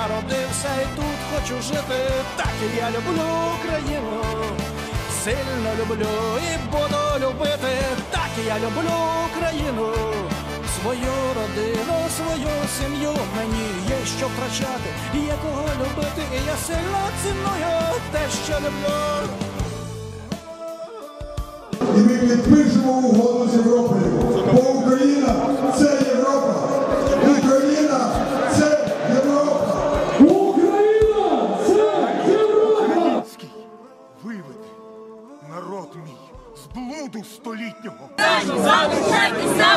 народився і тут хочу жити. Так я люблю Україну, сильно люблю і буду любити. Так я люблю Україну, свою родину, свою сім'ю. Мені є що втрачати, є кого любити, і я сильно ціную те, що люблю. І ми підпишемо народ мій з блуду столітнього. Залишайтесь на